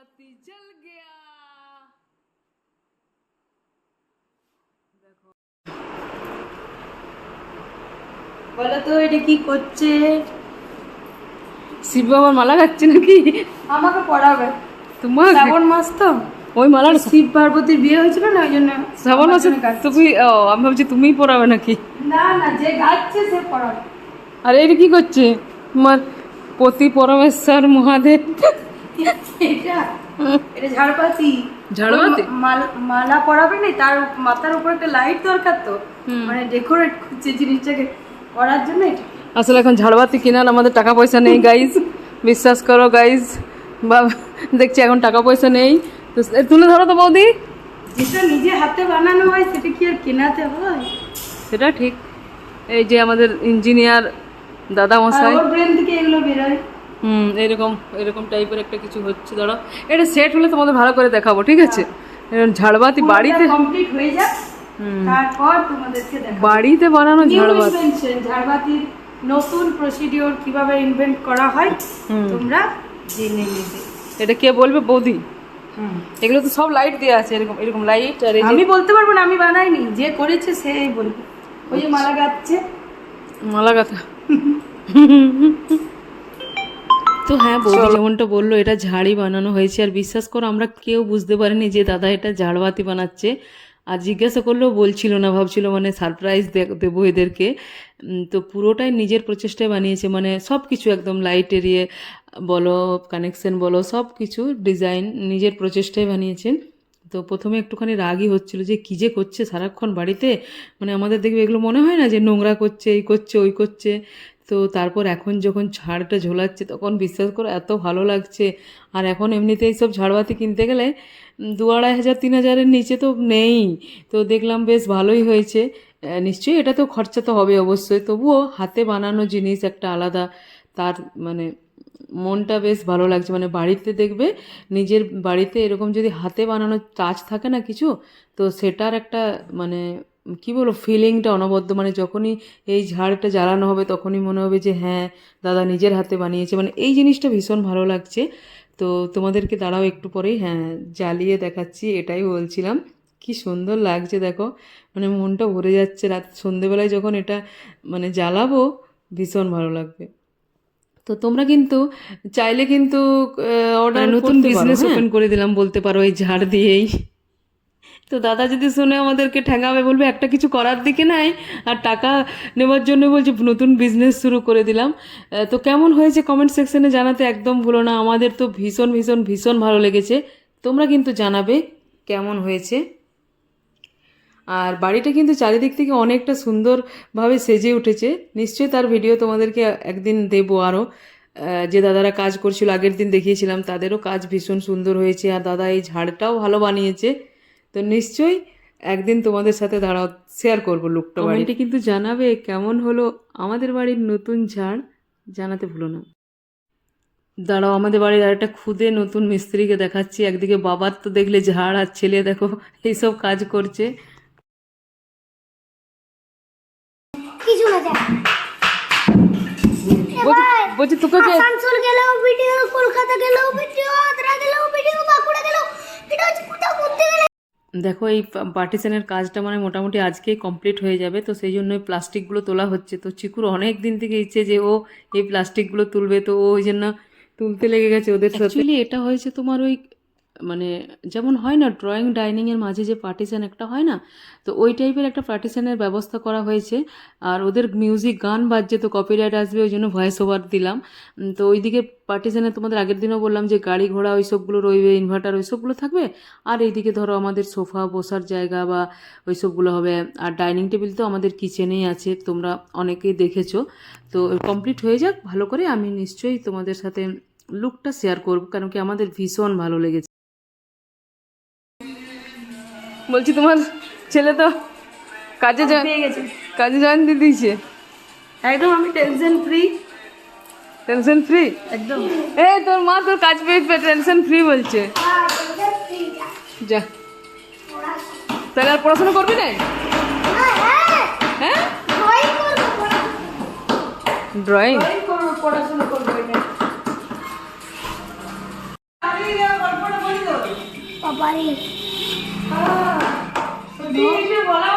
बाती जल गया দেখো বলো তো এটা কি করছে শিব বাবার মালা খাচ্ছে নাকি আমাকে পড়াবে তোমার শ্রাবণ মাস তো ওই মালার শিব পার্বতীর বিয়ে হয়েছিল না ওই জন্য শ্রাবণ আমার মাসে জন্য গাচ্ছি। তুমি ও আমি ভাবছি তুমিই পড়াবে নাকি না না যে গাচ্ছে সে পড়াবে আর এটা কি করছে তোমার পতি পরমেশ্বর মহাদেব এটা এটা ঝাড়বাতি? ওই মাল- পরাবে না তার মাথার উপর একটা লাইট দরকার তো। মানে ডেকোরেট করছে জিনিসটাকে। করার জন্য এটা। আসলে এখন ঝাড়বাতি কেনার আমাদের টাকা পয়সা নেই গাইজ বিশ্বাস করো গাইজ বা দেখছি এখন টাকা পয়সা নেই। তুলে ধরো তো বৌদি। যেটা নিজে হাতে বানানো হয় সেটা কি আর কেনাতে হয়? সেটা ঠিক। এই যে আমাদের ইঞ্জিনিয়ার দাদা মশাই। ব্রেন থেকে এগুলো বেরোয়। হুম এরকম এরকম টাইপের একটা কিছু হচ্ছে ধরো। এটা সেট হলে তোমাদের ভালো করে দেখাবো ঠিক আছে? এরকম ঝাড়বাতি বাড়িতে কমপ্লিট হয়ে যাক। তারপর তোমাদেরকে দেখাবো। বাড়িতে বানানো ঝাড়বাতি। ঝাড়বাতির নতুন প্রসিডিওর কীভাবে ইনভেন্ট করা হয়। তোমরা জেনে নেবে। এটা কে বলবে? বৌদি। এগুলো তো সব লাইট দেওয়া আছে এরকম এরকম লাইট আর আমি বলতে পারব না আমি বানাইনি যে করেছে সেই বলবে। ওই যে মালা গাচ্ছে মালা কথা তো হ্যাঁ বৌদি যেমনটা বলল এটা ঝাড়ি বানানো হয়েছে। আর বিশ্বাস করো আমরা কেউ বুঝতে পারিনি যে দাদা এটা ঝাড়বাতি বানাচ্ছে। আর জিজ্ঞাসা করলেও বলছিল না ভাবছিল মানে সারপ্রাইজ দেবো এদেরকে। তো পুরোটাই নিজের প্রচেষ্টায় বানিয়েছে। মানে সব কিছু একদম লাইট এরিয়ে বলো কানেকশন বলো সব কিছু ডিজাইন নিজের প্রচেষ্টায় বানিয়েছেন তো প্রথমে একটুখানি রাগই হচ্ছিল যে কী যে করছে সারাক্ষণ বাড়িতে। মানে আমাদের দেখবে এগুলো মনে হয় না যে নোংরা করছে এই করছে ওই করছে। তো তারপর এখন যখন ঝাড়টা ঝোলাচ্ছে তখন বিশ্বাস করে এত ভালো লাগছে। আর এখন এমনিতেই সব ঝাড়বাতি কিনতে গেলে দু আড়াই হাজার, তিন হাজারের নিচে তো নেই। তো দেখলাম বেশ ভালোই হয়েছে। নিশ্চয়ই এটা তো খরচা তো হবে অবশ্যই। তবুও হাতে বানানো জিনিস একটা আলাদা। তার মানে মনটা বেশ ভালো লাগছে। মানে বাড়িতে দেখবে নিজের বাড়িতে এরকম যদি হাতে বানানো টাচ থাকে না কিছু, তো সেটার একটা মানে কি বলব ফিলিংটা অনবদ্য। মানে যখনই এই ঝাড়টা জ্বালানো হবে তখনই মনে হবে যে হ্যাঁ দাদা নিজের হাতে বানিয়েছে। মানে এই জিনিসটা ভীষণ ভালো লাগছে। তো তোমাদেরকে দাঁড়াও একটু পরেই হ্যাঁ জ্বালিয়ে দেখাচ্ছি এটাই বলছিলাম। কি সুন্দর লাগছে দেখো। মানে মনটা ভরে যাচ্ছে। রাত সন্ধেবেলায় যখন এটা মানে জ্বালাবো ভীষণ ভালো লাগবে। তো তোমরা কিন্তু চাইলে কিন্তু অর্ডার নতুন বিজনেস ওপেন করে দিলাম বলতে পারো এই ঝাড় দিয়েই। তো দাদা যদি শুনে আমাদেরকে ঠেঙাবে, বলবে একটা কিছু করার দিকে নাই, আর টাকা নেওয়ার জন্য বলছে নতুন বিজনেস শুরু করে দিলাম। তো কেমন হয়েছে কমেন্ট সেকশনে জানাতে একদম ভুলো না, আমাদের তো ভীষণ ভীষণ ভীষণ ভালো লেগেছে। তোমরা কিন্তু জানাবে কেমন হয়েছে। আর বাড়িটা কিন্তু চারিদিক থেকে অনেকটা সুন্দরভাবে সেজে উঠেছে। নিশ্চয়ই তার ভিডিও তোমাদেরকে একদিন দেবো আরও যে দাদারা কাজ করছিল, আগের দিন দেখিয়েছিলাম, তাদেরও কাজ ভীষণ সুন্দর হয়েছে। আর দাদা এই ঝাড়টাও ভালো বানিয়েছে। তো নিশ্চয়ই একদিন তোমাদের সাথে দাঁড়াও শেয়ার করব লুকটা বাড়িটি কিন্তু জানাবে কেমন হলো আমাদের বাড়ির নতুন ঝাড় জানাতে ভুলো না। দাঁড়াও আমাদের বাড়ির আরেকটা খুদে নতুন মিস্ত্রিকে দেখাচ্ছি একদিকে বাবার তো দেখলে ঝাড় আর ছেলে দেখো এইসব কাজ করছে। বলছি বলছি তোকে আসানসোল গেলেও ভিডিও কলকাতা গেলেও ভিডিও আদ্রা গেলেও ভিডিও বাঁকুড়া গেলেও এটা হচ্ছে কোথাও ঘুরতে গেলে। দেখো এই পার্টিশানের কাজটা মানে মোটামুটি আজকেই কমপ্লিট হয়ে যাবে, তো সেই জন্য ওই প্লাস্টিকগুলো তোলা হচ্ছে। তো চিকুর অনেক দিন থেকে ইচ্ছে যে ও এই প্লাস্টিকগুলো তুলবে, তো ও ওই জন্য তুলতে লেগে গেছে ওদের সাথে। এটা হয়েছে তোমার ওই মানে যেমন হয় না ড্রয়িং ডাইনিংয়ের মাঝে যে পার্টিশান একটা হয় না, তো ওই টাইপের একটা পার্টিশানের ব্যবস্থা করা হয়েছে। আর ওদের মিউজিক গান বাজছে তো কপিরাইট আসবে, ওই জন্য ভয়েস ওভার দিলাম। তো ওইদিকে পার্টিশানে তোমাদের আগের দিনও বললাম যে গাড়ি ঘোড়া ওইসবগুলো রইবে ইনভার্টার ওইসবগুলো থাকবে। আর এইদিকে ধরো আমাদের সোফা বসার জায়গা বা ওইসবগুলো হবে। আর ডাইনিং টেবিল তো আমাদের কিচেনেই আছে, তোমরা অনেকেই দেখেছ। তো কমপ্লিট হয়ে যাক, ভালো করে আমি নিশ্চয়ই তোমাদের সাথে লুকটা শেয়ার করব, কারণ কি আমাদের ভীষণ ভালো লেগেছে। বলছি তোমার ছেলে তো কাজে গেছে। কাজে জয়েন দিয়ে দিয়েছে। একদম আমি টেনশন ফ্রি টেনশন ফ্রি একদম। এ তোর মা তোর কাজ পেয়ে টেনশন ফ্রি বলছে। যা। তাহলে আর পড়াশোনা করবি না? হ্যাঁ? ড্রয়িং পড়াশোনা করব বাবারে 你去我那。